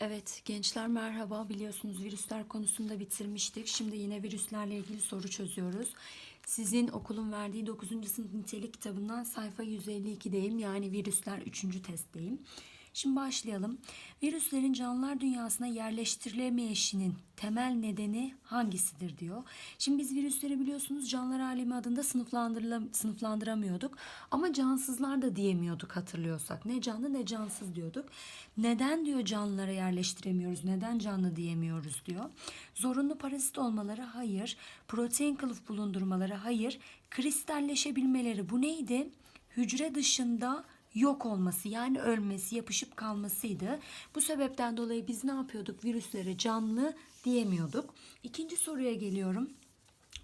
Evet gençler merhaba biliyorsunuz virüsler konusunda bitirmiştik. Şimdi yine virüslerle ilgili soru çözüyoruz. Sizin okulun verdiği 9. sınıf nitelik kitabından sayfa 152'deyim yani virüsler 3. testteyim. Şimdi başlayalım. Virüslerin canlılar dünyasına yerleştirilemeyişinin temel nedeni hangisidir diyor. Şimdi biz virüsleri biliyorsunuz canlılar alemi adında sınıflandıramıyorduk. Ama cansızlar da diyemiyorduk hatırlıyorsak. Ne canlı ne cansız diyorduk. Neden diyor canlılara yerleştiremiyoruz? Neden canlı diyemiyoruz diyor. Zorunlu parazit olmaları hayır. Protein kılıf bulundurmaları hayır. Kristalleşebilmeleri bu neydi? Hücre dışında yok olması yani ölmesi, yapışıp kalmasıydı. Bu sebepten dolayı biz ne yapıyorduk? Virüslere canlı diyemiyorduk. İkinci soruya geliyorum.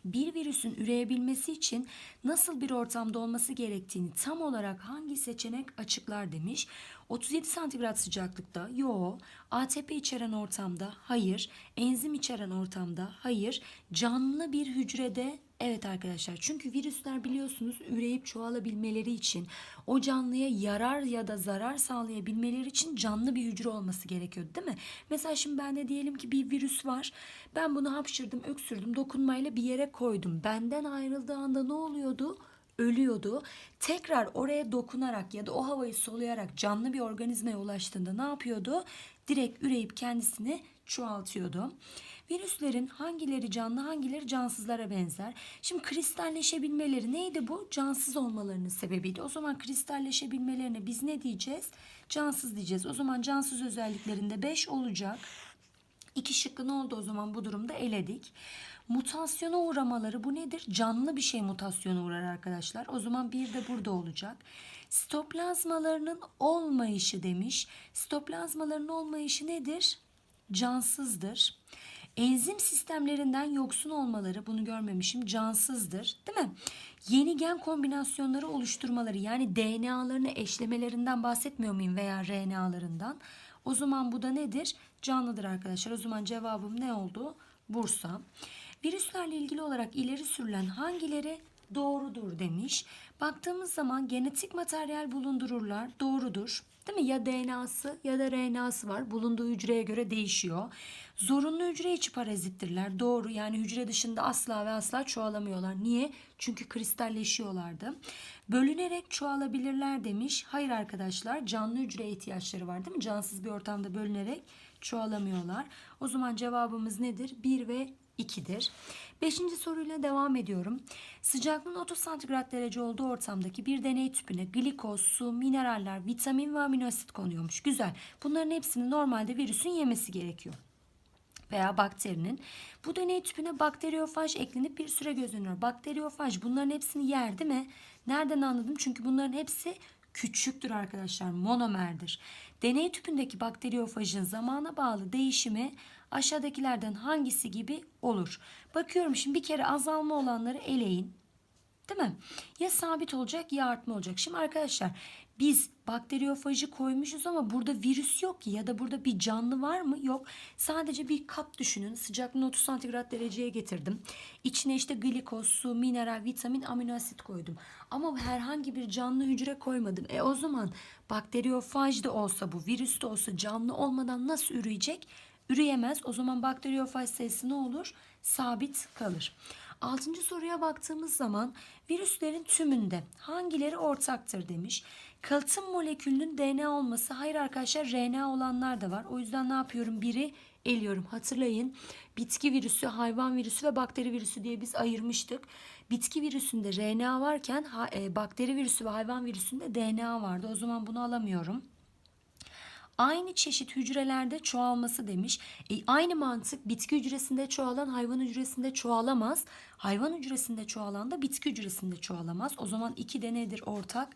Bir virüsün üreyebilmesi için nasıl bir ortamda olması gerektiğini tam olarak hangi seçenek açıklar demiş. 37 santigrat sıcaklıkta yo, ATP içeren ortamda hayır, enzim içeren ortamda hayır, canlı bir hücrede evet arkadaşlar. Çünkü virüsler biliyorsunuz üreyip çoğalabilmeleri için o canlıya yarar ya da zarar sağlayabilmeleri için canlı bir hücre olması gerekiyordu değil mi? Mesela şimdi bende diyelim ki bir virüs var. Ben bunu hapşırdım, öksürdüm, dokunmayla bir yere koydum. Benden ayrıldığı anda ne oluyordu? ölüyordu. Tekrar oraya dokunarak ya da o havayı soluyarak canlı bir organizmaya ulaştığında ne yapıyordu? Direkt üreyip kendisini çoğaltıyordu. Virüslerin hangileri canlı hangileri cansızlara benzer? Şimdi kristalleşebilmeleri neydi bu? Cansız olmalarının sebebiydi. O zaman kristalleşebilmelerine biz ne diyeceğiz? Cansız diyeceğiz. O zaman cansız özelliklerinde 5 olacak. İki şıkkı ne oldu o zaman bu durumda eledik. Mutasyona uğramaları bu nedir? Canlı bir şey mutasyona uğrar arkadaşlar. O zaman bir de burada olacak. Sitoplazmalarının olmayışı demiş. Sitoplazmaların olmayışı nedir? Cansızdır. Enzim sistemlerinden yoksun olmaları bunu görmemişim cansızdır değil mi? Yeni gen kombinasyonları oluşturmaları yani DNA'larını eşlemelerinden bahsetmiyor muyum veya RNA'larından? O zaman bu da nedir? Canlıdır arkadaşlar. O zaman cevabım ne oldu? Bursa. Virüslerle ilgili olarak ileri sürülen hangileri doğrudur demiş. Baktığımız zaman genetik materyal bulundururlar. Doğrudur. Değil mi? Ya DNA'sı ya da RNA'sı var. Bulunduğu hücreye göre değişiyor. Zorunlu hücre içi parazittirler. Doğru. Yani hücre dışında asla ve asla çoğalamıyorlar. Niye? Çünkü kristalleşiyorlardı. Bölünerek çoğalabilirler demiş. Hayır arkadaşlar. Canlı hücre ihtiyaçları var değil mi? Cansız bir ortamda bölünerek çoğalamıyorlar. O zaman cevabımız nedir? 1 ve 2'dir. Beşinci soruyla devam ediyorum. Sıcaklığın 30 santigrat derece olduğu ortamdaki bir deney tüpüne glikoz, su, mineraller, vitamin ve amino asit konuyormuş. Güzel. Bunların hepsini normalde virüsün yemesi gerekiyor veya bakterinin. Bu deney tüpüne bakteriyofaj eklenip bir süre gözleniyor. Bakteriyofaj bunların hepsini yer değil mi? Nereden anladım? Çünkü bunların hepsi küçüktür arkadaşlar. Monomerdir. Deney tüpündeki bakteriyofajın zamana bağlı değişimi aşağıdakilerden hangisi gibi olur? Bakıyorum şimdi bir kere azalma olanları eleyin. Değil mi? Ya sabit olacak ya artma olacak. Şimdi arkadaşlar biz bakteriyofajı koymuşuz ama burada virüs yok ki ya da burada bir canlı var mı? Yok. Sadece bir kap düşünün. Sıcaklığını 30 santigrat dereceye getirdim. İçine işte glikoz, su, mineral, vitamin, amino asit koydum. Ama herhangi bir canlı hücre koymadım. E o zaman bakteriyofaj da olsa bu virüs de olsa canlı olmadan nasıl üreyecek? Üreyemez. O zaman bakteriyofaj sayısı ne olur? Sabit kalır. Altıncı soruya baktığımız zaman virüslerin tümünde hangileri ortaktır demiş. Kalıtım molekülünün DNA olması hayır arkadaşlar RNA olanlar da var. O yüzden ne yapıyorum? Biri eliyorum. Hatırlayın bitki virüsü, hayvan virüsü ve bakteri virüsü diye biz ayırmıştık. Bitki virüsünde RNA varken e, bakteri virüsü ve hayvan virüsünde DNA vardı. O zaman bunu alamıyorum aynı çeşit hücrelerde çoğalması demiş. E, aynı mantık bitki hücresinde çoğalan hayvan hücresinde çoğalamaz. Hayvan hücresinde çoğalan da bitki hücresinde çoğalamaz. O zaman iki de nedir? Ortak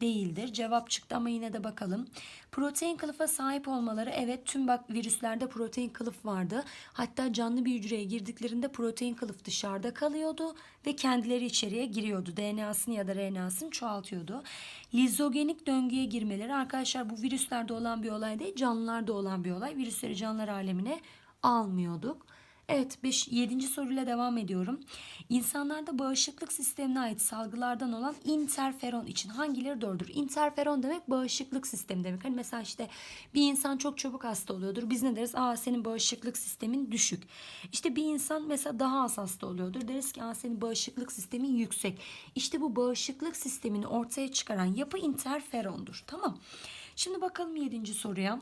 değildir. Cevap çıktı ama yine de bakalım. Protein kılıfa sahip olmaları evet tüm bak virüslerde protein kılıf vardı. Hatta canlı bir hücreye girdiklerinde protein kılıf dışarıda kalıyordu ve kendileri içeriye giriyordu. DNA'sını ya da RNA'sını çoğaltıyordu. Lizogenik döngüye girmeleri arkadaşlar bu virüslerde olan bir olay değil canlılarda olan bir olay. Virüsleri canlılar alemine almıyorduk. Evet 5 7. soruyla devam ediyorum. İnsanlarda bağışıklık sistemine ait salgılardan olan interferon için hangileri doğrudur? Interferon demek bağışıklık sistemi demek. Hani mesela işte bir insan çok çabuk hasta oluyordur. Biz ne deriz? Aa senin bağışıklık sistemin düşük. İşte bir insan mesela daha az hasta oluyordur. Deriz ki aa senin bağışıklık sistemin yüksek. İşte bu bağışıklık sistemini ortaya çıkaran yapı interferondur. Tamam. Şimdi bakalım 7. soruya.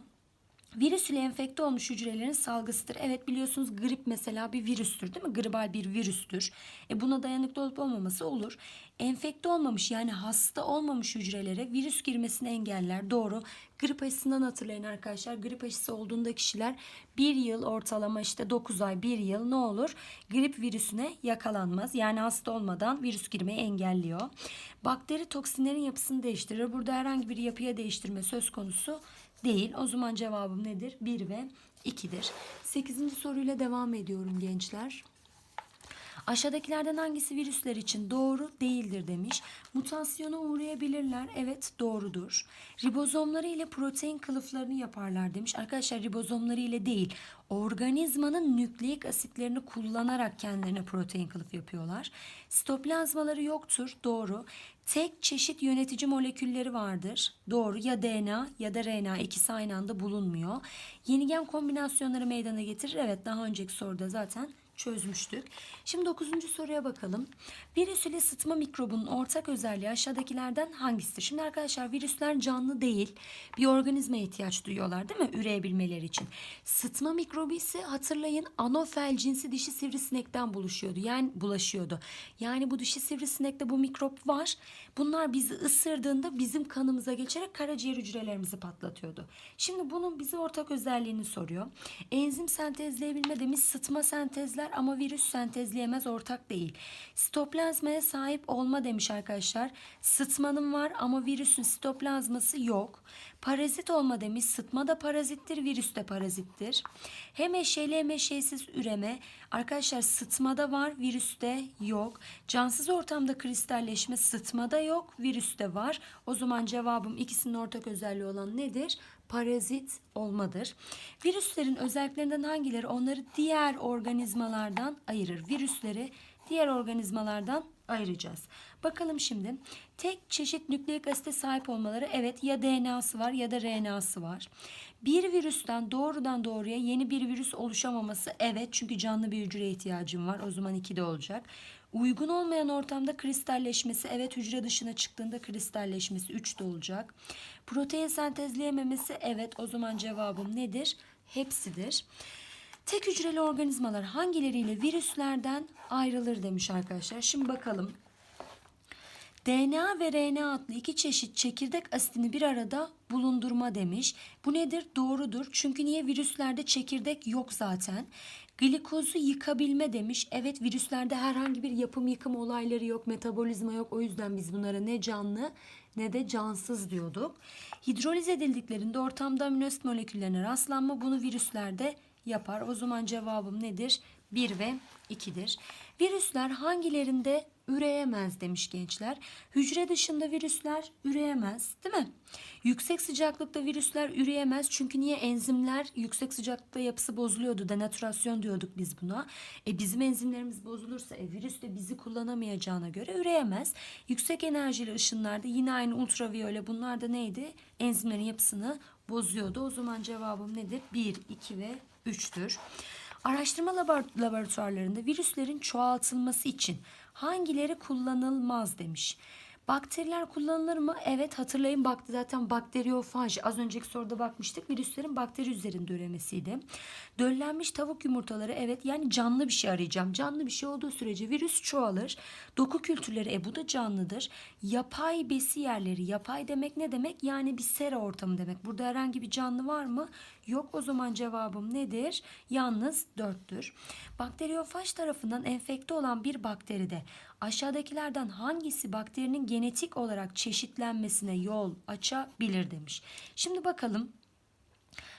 Virüs ile enfekte olmuş hücrelerin salgısıdır. Evet biliyorsunuz grip mesela bir virüstür değil mi? Gribal bir virüstür. E buna dayanıklı olup olmaması olur. Enfekte olmamış yani hasta olmamış hücrelere virüs girmesini engeller. Doğru. Grip aşısından hatırlayın arkadaşlar. Grip aşısı olduğunda kişiler bir yıl ortalama işte 9 ay bir yıl ne olur? Grip virüsüne yakalanmaz. Yani hasta olmadan virüs girmeyi engelliyor. Bakteri toksinlerin yapısını değiştirir. Burada herhangi bir yapıya değiştirme söz konusu değil. O zaman cevabım nedir? 1 ve 2'dir. 8. soruyla devam ediyorum gençler. Aşağıdakilerden hangisi virüsler için doğru değildir demiş. Mutasyona uğrayabilirler. Evet doğrudur. Ribozomları ile protein kılıflarını yaparlar demiş. Arkadaşlar ribozomları ile değil organizmanın nükleik asitlerini kullanarak kendilerine protein kılıf yapıyorlar. Sitoplazmaları yoktur. Doğru. Tek çeşit yönetici molekülleri vardır. Doğru. Ya DNA ya da RNA ikisi aynı anda bulunmuyor. Yeni gen kombinasyonları meydana getirir. Evet daha önceki soruda zaten çözmüştük. Şimdi 9. soruya bakalım. Virüs ile sıtma mikrobunun ortak özelliği aşağıdakilerden hangisidir? Şimdi arkadaşlar virüsler canlı değil. Bir organizmaya ihtiyaç duyuyorlar değil mi? Üreyebilmeleri için. Sıtma mikrobu ise hatırlayın anofel cinsi dişi sivrisinekten buluşuyordu. Yani bulaşıyordu. Yani bu dişi sivrisinekte bu mikrop var. Bunlar bizi ısırdığında bizim kanımıza geçerek karaciğer hücrelerimizi patlatıyordu. Şimdi bunun bize ortak özelliğini soruyor. Enzim sentezleyebilme demiş sıtma sentezler ama virüs sentezleyemez ortak değil. Sitoplazmaya sahip olma demiş arkadaşlar. Sıtmanın var ama virüsün sitoplazması yok. Parazit olma demiş. Sıtma da parazittir, virüs de parazittir. Hem eşeğli hem eşeğsiz üreme. Arkadaşlar sıtmada var, virüste yok. Cansız ortamda kristalleşme sıtmada yok, virüste var. O zaman cevabım ikisinin ortak özelliği olan nedir? Parazit olmadır. Virüslerin özelliklerinden hangileri onları diğer organizmalardan ayırır? Virüsleri diğer organizmalardan ayıracağız. Bakalım şimdi. Tek çeşit nükleik asite sahip olmaları evet ya DNA'sı var ya da RNA'sı var. Bir virüsten doğrudan doğruya yeni bir virüs oluşamaması evet çünkü canlı bir hücreye ihtiyacım var. O zaman 2 de olacak. Uygun olmayan ortamda kristalleşmesi evet hücre dışına çıktığında kristalleşmesi 3 de olacak. Protein sentezleyememesi evet o zaman cevabım nedir? Hepsidir. Tek hücreli organizmalar hangileriyle virüslerden ayrılır demiş arkadaşlar. Şimdi bakalım. DNA ve RNA adlı iki çeşit çekirdek asitini bir arada bulundurma demiş. Bu nedir? Doğrudur. Çünkü niye virüslerde çekirdek yok zaten. Glikozu yıkabilme demiş. Evet virüslerde herhangi bir yapım yıkım olayları yok, metabolizma yok. O yüzden biz bunlara ne canlı ne de cansız diyorduk. Hidroliz edildiklerinde ortamda aminoasit moleküllerine rastlanma bunu virüslerde yapar. O zaman cevabım nedir? 1 ve 2'dir. Virüsler hangilerinde üreyemez demiş gençler. Hücre dışında virüsler üreyemez değil mi? Yüksek sıcaklıkta virüsler üreyemez. Çünkü niye enzimler yüksek sıcaklıkta yapısı bozuluyordu. Denatürasyon diyorduk biz buna. E bizim enzimlerimiz bozulursa e, virüs de bizi kullanamayacağına göre üreyemez. Yüksek enerjili ışınlarda yine aynı ultraviyole bunlar da neydi? Enzimlerin yapısını bozuyordu. O zaman cevabım nedir? 1, 2 ve 3'tür. Araştırma laboratuvarlarında virüslerin çoğaltılması için hangileri kullanılmaz demiş. Bakteriler kullanılır mı? Evet hatırlayın bak zaten bakteriyofaj az önceki soruda bakmıştık. Virüslerin bakteri üzerinde üremesiydi. Döllenmiş tavuk yumurtaları evet yani canlı bir şey arayacağım. Canlı bir şey olduğu sürece virüs çoğalır. Doku kültürleri e bu da canlıdır. Yapay besi yerleri yapay demek ne demek? Yani bir sera ortamı demek. Burada herhangi bir canlı var mı? Yok o zaman cevabım nedir? Yalnız dörttür. Bakteriyofaj tarafından enfekte olan bir bakteride aşağıdakilerden hangisi bakterinin genetik olarak çeşitlenmesine yol açabilir demiş. Şimdi bakalım.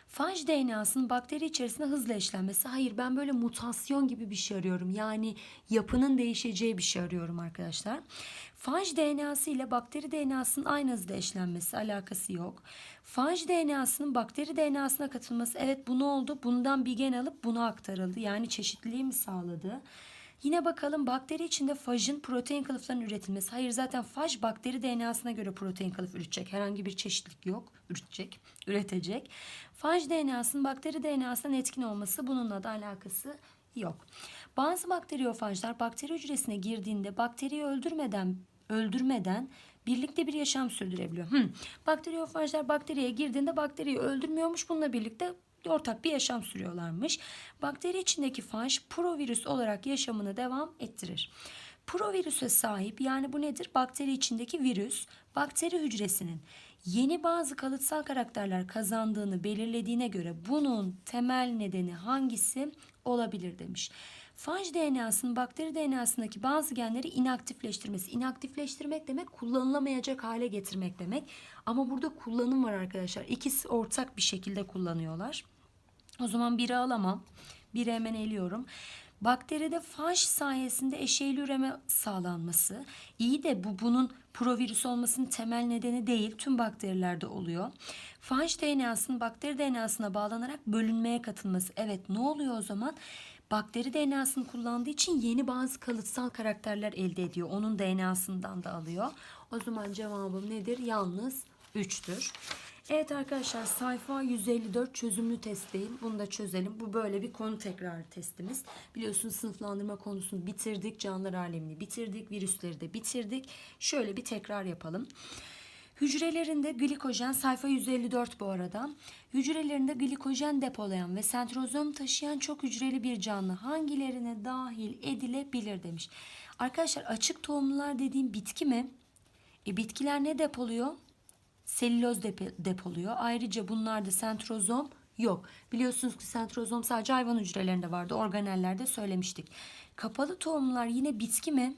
Faj DNA'sının bakteri içerisinde hızla eşlenmesi. Hayır ben böyle mutasyon gibi bir şey arıyorum. Yani yapının değişeceği bir şey arıyorum arkadaşlar. Faj DNA'sı ile bakteri DNA'sının aynı hızda eşlenmesi alakası yok. Faj DNA'sının bakteri DNA'sına katılması evet bu ne oldu? Bundan bir gen alıp buna aktarıldı. Yani çeşitliliği mi sağladı? Yine bakalım bakteri içinde fajın protein kılıflarının üretilmesi. Hayır zaten faj bakteri DNA'sına göre protein kılıf üretecek. Herhangi bir çeşitlilik yok. Üretecek, üretecek. Faj DNA'sının bakteri DNA'sından etkin olması bununla da alakası yok. Bazı bakteriyofajlar bakteri hücresine girdiğinde bakteriyi öldürmeden öldürmeden birlikte bir yaşam sürdürebiliyor. Hmm. Bakteriyofajlar bakteriye girdiğinde bakteriyi öldürmüyormuş. Bununla birlikte ortak bir yaşam sürüyorlarmış. Bakteri içindeki faj provirüs olarak yaşamını devam ettirir. Provirüse sahip yani bu nedir? Bakteri içindeki virüs bakteri hücresinin yeni bazı kalıtsal karakterler kazandığını belirlediğine göre bunun temel nedeni hangisi olabilir demiş. Faj DNA'sının bakteri DNA'sındaki bazı genleri inaktifleştirmesi. İnaktifleştirmek demek kullanılamayacak hale getirmek demek. Ama burada kullanım var arkadaşlar. İkisi ortak bir şekilde kullanıyorlar. O zaman biri alamam. Biri hemen eliyorum. Bakteride faj sayesinde eşeyli üreme sağlanması. İyi de bu bunun provirüs olmasının temel nedeni değil. Tüm bakterilerde oluyor. Faj DNA'sının bakteri DNA'sına bağlanarak bölünmeye katılması. Evet ne oluyor o zaman? Bakteri DNA'sını kullandığı için yeni bazı kalıtsal karakterler elde ediyor. Onun DNA'sından da alıyor. O zaman cevabım nedir? Yalnız 3'tür. Evet arkadaşlar sayfa 154 çözümlü testteyim. Bunu da çözelim. Bu böyle bir konu tekrar testimiz. Biliyorsunuz sınıflandırma konusunu bitirdik. Canlılar alemini bitirdik. Virüsleri de bitirdik. Şöyle bir tekrar yapalım. Hücrelerinde glikojen sayfa 154 bu arada. Hücrelerinde glikojen depolayan ve sentrozom taşıyan çok hücreli bir canlı hangilerine dahil edilebilir demiş. Arkadaşlar açık tohumlular dediğim bitki mi? E, bitkiler ne depoluyor? Selüloz depo- depoluyor. Ayrıca bunlarda sentrozom yok. Biliyorsunuz ki sentrozom sadece hayvan hücrelerinde vardı. Organellerde söylemiştik. Kapalı tohumlular yine bitki mi?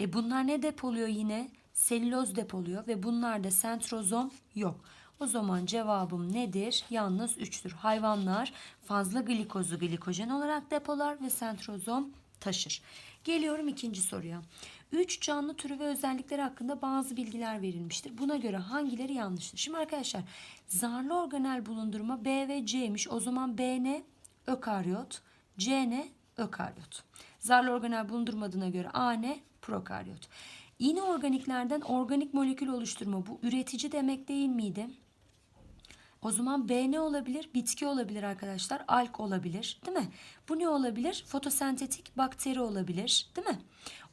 E bunlar ne depoluyor yine? Selüloz depoluyor ve bunlarda sentrozom yok. O zaman cevabım nedir? Yalnız 3'tür. Hayvanlar fazla glikozu glikojen olarak depolar ve sentrozom taşır. Geliyorum ikinci soruya. Üç canlı türü ve özellikleri hakkında bazı bilgiler verilmiştir. Buna göre hangileri yanlıştır? Şimdi arkadaşlar zarlı organel bulundurma B ve C'miş. O zaman B ne? Ökaryot. C ne? Ökaryot. Zarlı organel bulundurmadığına göre A ne? Prokaryot. İnorganiklerden organik molekül oluşturma bu üretici demek değil miydi? O zaman B ne olabilir? Bitki olabilir arkadaşlar. Alk olabilir. Değil mi? Bu ne olabilir? Fotosentetik bakteri olabilir. Değil mi?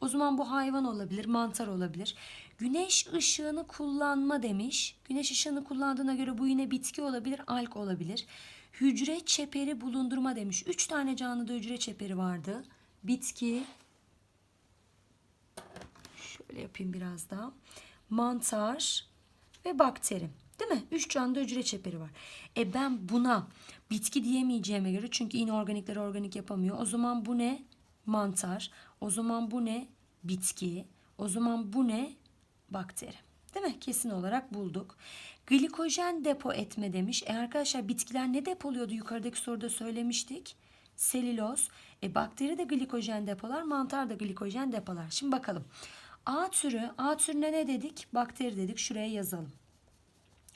O zaman bu hayvan olabilir. Mantar olabilir. Güneş ışığını kullanma demiş. Güneş ışığını kullandığına göre bu yine bitki olabilir. Alk olabilir. Hücre çeperi bulundurma demiş. Üç tane canlıda hücre çeperi vardı. Bitki. Şöyle yapayım biraz daha. Mantar ve bakteri. Değil mi? Üç canlı hücre çeperi var. E ben buna bitki diyemeyeceğime göre çünkü inorganikler organik yapamıyor. O zaman bu ne? Mantar. O zaman bu ne? Bitki. O zaman bu ne? Bakteri. Değil mi? Kesin olarak bulduk. Glikojen depo etme demiş. E arkadaşlar bitkiler ne depoluyordu? Yukarıdaki soruda söylemiştik. Selüloz. E bakteri de glikojen depolar, mantar da glikojen depolar. Şimdi bakalım. A türü, A türüne ne dedik? Bakteri dedik. Şuraya yazalım.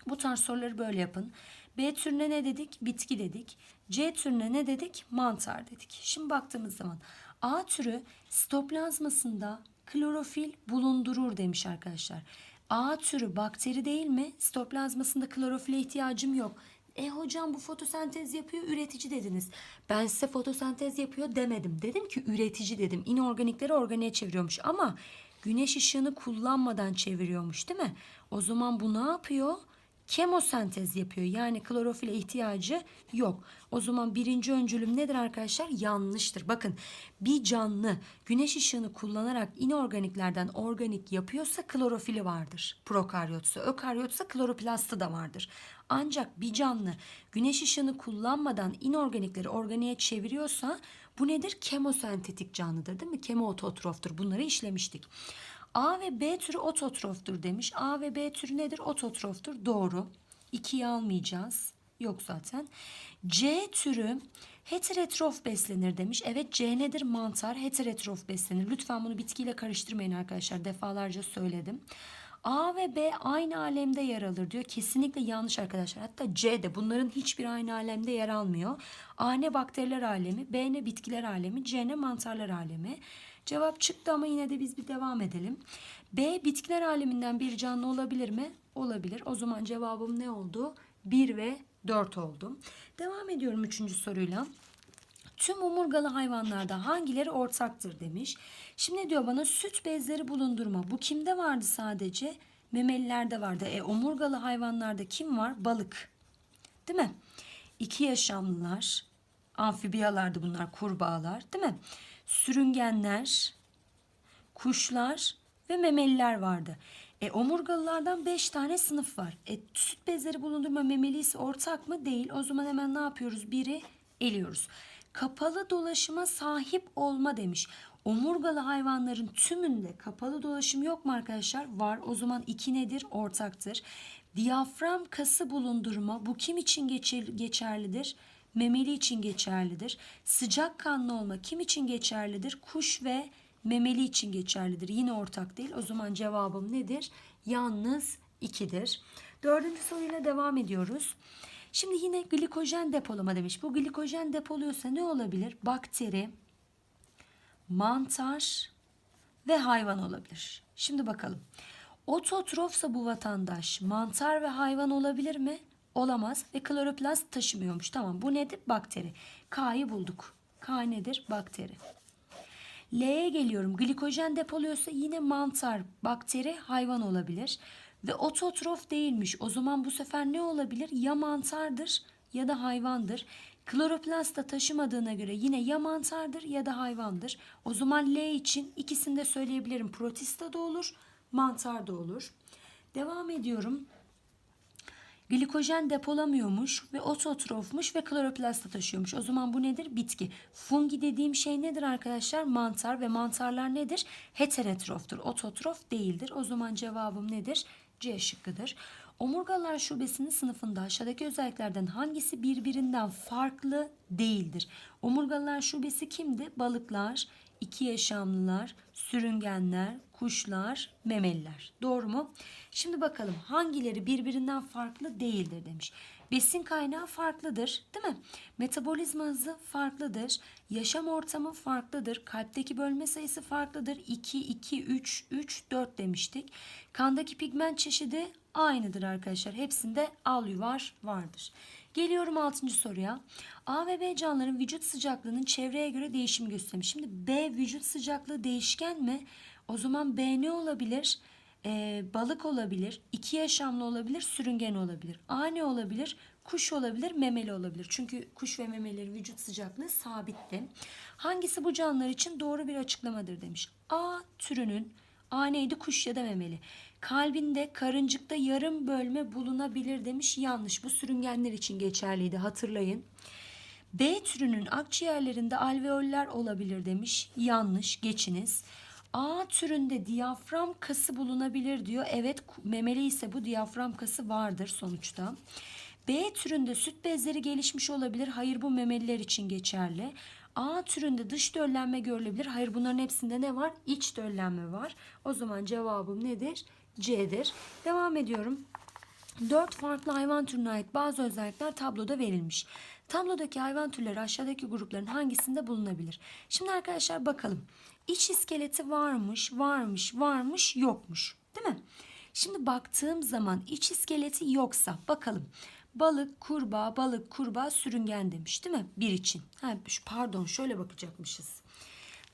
Bu tarz soruları böyle yapın. B türüne ne dedik? Bitki dedik. C türüne ne dedik? Mantar dedik. Şimdi baktığımız zaman A türü sitoplazmasında klorofil bulundurur demiş arkadaşlar. A türü bakteri değil mi? Sitoplazmasında klorofile ihtiyacım yok. E hocam bu fotosentez yapıyor üretici dediniz. Ben size fotosentez yapıyor demedim. Dedim ki üretici dedim. İnorganikleri organiğe çeviriyormuş ama güneş ışığını kullanmadan çeviriyormuş değil mi? O zaman bu ne yapıyor? Kemosentez yapıyor. Yani klorofile ihtiyacı yok. O zaman birinci öncülüm nedir arkadaşlar? Yanlıştır. Bakın bir canlı güneş ışığını kullanarak inorganiklerden organik yapıyorsa klorofili vardır. Prokaryotsa, ökaryotsa kloroplastı da vardır. Ancak bir canlı güneş ışığını kullanmadan inorganikleri organiğe çeviriyorsa bu nedir? Kemosentetik canlıdır değil mi? Kemoototroftur. Bunları işlemiştik. A ve B türü ototroftur demiş. A ve B türü nedir? Ototroftur. Doğru. 2'yi almayacağız. Yok zaten. C türü heterotrof beslenir demiş. Evet C nedir? Mantar heterotrof beslenir. Lütfen bunu bitkiyle karıştırmayın arkadaşlar. Defalarca söyledim. A ve B aynı alemde yer alır diyor. Kesinlikle yanlış arkadaşlar. Hatta C de bunların hiçbir aynı alemde yer almıyor. A ne bakteriler alemi, B ne bitkiler alemi, C ne mantarlar alemi. Cevap çıktı ama yine de biz bir devam edelim. B bitkiler aleminden bir canlı olabilir mi? Olabilir. O zaman cevabım ne oldu? 1 ve 4 oldu. Devam ediyorum üçüncü soruyla. Tüm omurgalı hayvanlarda hangileri ortaktır demiş. Şimdi diyor bana süt bezleri bulundurma. Bu kimde vardı sadece? Memelilerde vardı. E omurgalı hayvanlarda kim var? Balık. Değil mi? İki yaşamlılar, amfibiyalardı bunlar, kurbağalar, değil mi? Sürüngenler, kuşlar ve memeliler vardı. E, omurgalılardan 5 tane sınıf var. E, süt bezleri bulundurma memeli ise ortak mı? Değil. O zaman hemen ne yapıyoruz? Biri eliyoruz. Kapalı dolaşıma sahip olma demiş. Omurgalı hayvanların tümünde kapalı dolaşım yok mu arkadaşlar? Var. O zaman iki nedir? Ortaktır. Diyafram kası bulundurma bu kim için geçer- geçerlidir? Memeli için geçerlidir. Sıcak kanlı olma kim için geçerlidir? Kuş ve memeli için geçerlidir. Yine ortak değil. O zaman cevabım nedir? Yalnız 2'dir. Dördüncü soruyla devam ediyoruz. Şimdi yine glikojen depolama demiş. Bu glikojen depoluyorsa ne olabilir? Bakteri, mantar ve hayvan olabilir. Şimdi bakalım. Ototrofsa bu vatandaş mantar ve hayvan olabilir mi? Olamaz ve kloroplast taşımıyormuş. Tamam bu nedir? Bakteri. K'yı bulduk. K nedir? Bakteri. L'ye geliyorum. Glikojen depoluyorsa yine mantar, bakteri, hayvan olabilir. Ve ototrof değilmiş. O zaman bu sefer ne olabilir? Ya mantardır ya da hayvandır. Kloroplast da taşımadığına göre yine ya mantardır ya da hayvandır. O zaman L için ikisini de söyleyebilirim. Protista da olur, mantar da olur. Devam ediyorum. Glikojen depolamıyormuş ve ototrofmuş ve kloroplasta taşıyormuş. O zaman bu nedir? Bitki. Fungi dediğim şey nedir arkadaşlar? Mantar ve mantarlar nedir? Heterotroftur. Ototrof değildir. O zaman cevabım nedir? C şıkkıdır. Omurgalar şubesinin sınıfında aşağıdaki özelliklerden hangisi birbirinden farklı değildir? Omurgalar şubesi kimdi? Balıklar, iki yaşamlılar, sürüngenler, kuşlar, memeliler. Doğru mu? Şimdi bakalım hangileri birbirinden farklı değildir demiş. Besin kaynağı farklıdır, değil mi? Metabolizma hızı farklıdır. Yaşam ortamı farklıdır. Kalpteki bölme sayısı farklıdır. 2, 2, 3, 3, 4 demiştik. Kandaki pigment çeşidi aynıdır arkadaşlar. Hepsinde al yuvar vardır. Geliyorum 6. soruya. A ve B canlıların vücut sıcaklığının çevreye göre değişim göstermiş. Şimdi B vücut sıcaklığı değişken mi? O zaman B ne olabilir? Ee, balık olabilir, iki yaşamlı olabilir, sürüngen olabilir. A ne olabilir? Kuş olabilir, memeli olabilir. Çünkü kuş ve memelerin vücut sıcaklığı sabitti. Hangisi bu canlılar için doğru bir açıklamadır demiş. A türünün A neydi? Kuş ya da memeli. Kalbinde karıncıkta yarım bölme bulunabilir demiş. Yanlış. Bu sürüngenler için geçerliydi. Hatırlayın. B türünün akciğerlerinde alveoller olabilir demiş. Yanlış. Geçiniz. A türünde diyafram kası bulunabilir diyor. Evet memeli ise bu diyafram kası vardır sonuçta. B türünde süt bezleri gelişmiş olabilir. Hayır bu memeliler için geçerli. A türünde dış döllenme görülebilir. Hayır bunların hepsinde ne var? İç döllenme var. O zaman cevabım nedir? C'dir. Devam ediyorum. Dört farklı hayvan türüne ait bazı özellikler tabloda verilmiş. Tablodaki hayvan türleri aşağıdaki grupların hangisinde bulunabilir? Şimdi arkadaşlar bakalım. İç iskeleti varmış, varmış, varmış, yokmuş. Değil mi? Şimdi baktığım zaman iç iskeleti yoksa bakalım. Balık, kurbağa, balık, kurbağa, sürüngen demiş değil mi? Bir için. Ha, pardon şöyle bakacakmışız.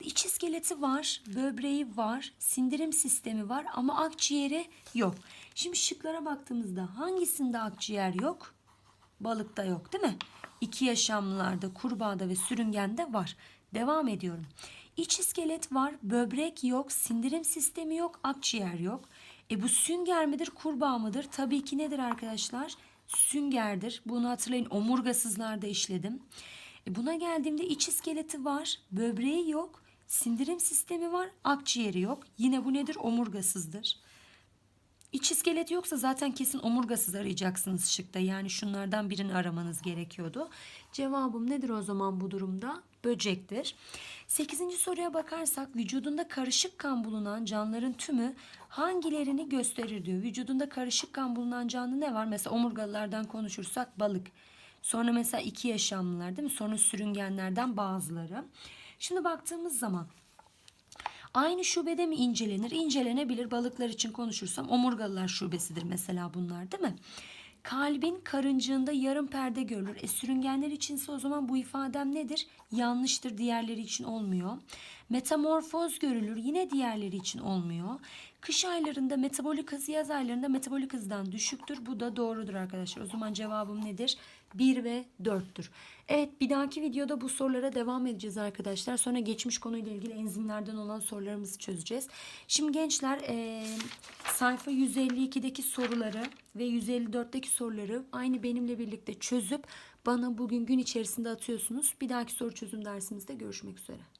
İç iskeleti var, böbreği var, sindirim sistemi var ama akciğeri yok. Şimdi şıklara baktığımızda hangisinde akciğer yok? Balıkta yok değil mi? İki yaşamlılarda, kurbağada ve sürüngende var. Devam ediyorum. İç iskelet var, böbrek yok, sindirim sistemi yok, akciğer yok. E bu sünger midir, kurbağa mıdır? Tabii ki nedir arkadaşlar? Süngerdir. Bunu hatırlayın omurgasızlarda işledim. E buna geldiğimde iç iskeleti var, böbreği yok, sindirim sistemi var, akciğeri yok. Yine bu nedir? Omurgasızdır. İç iskelet yoksa zaten kesin omurgasız arayacaksınız şıkta. Yani şunlardan birini aramanız gerekiyordu. Cevabım nedir o zaman bu durumda? Böcektir. Sekizinci soruya bakarsak vücudunda karışık kan bulunan canlıların tümü hangilerini gösterir diyor. Vücudunda karışık kan bulunan canlı ne var? Mesela omurgalılardan konuşursak balık. Sonra mesela iki yaşamlılar değil mi? Sonra sürüngenlerden bazıları. Şimdi baktığımız zaman Aynı şubede mi incelenir? İncelenebilir. Balıklar için konuşursam omurgalılar şubesidir mesela bunlar değil mi? Kalbin karıncığında yarım perde görülür. E sürüngenler içinse o zaman bu ifadem nedir? Yanlıştır. Diğerleri için olmuyor. Metamorfoz görülür. Yine diğerleri için olmuyor. Kış aylarında metabolik hız, yaz aylarında metabolik hızdan düşüktür. Bu da doğrudur arkadaşlar. O zaman cevabım nedir? 1 ve 4'tür. Evet bir dahaki videoda bu sorulara devam edeceğiz arkadaşlar. Sonra geçmiş konuyla ilgili enzimlerden olan sorularımızı çözeceğiz. Şimdi gençler eee, sayfa 152'deki soruları ve 154'teki soruları aynı benimle birlikte çözüp bana bugün gün içerisinde atıyorsunuz. Bir dahaki soru çözüm dersimizde görüşmek üzere.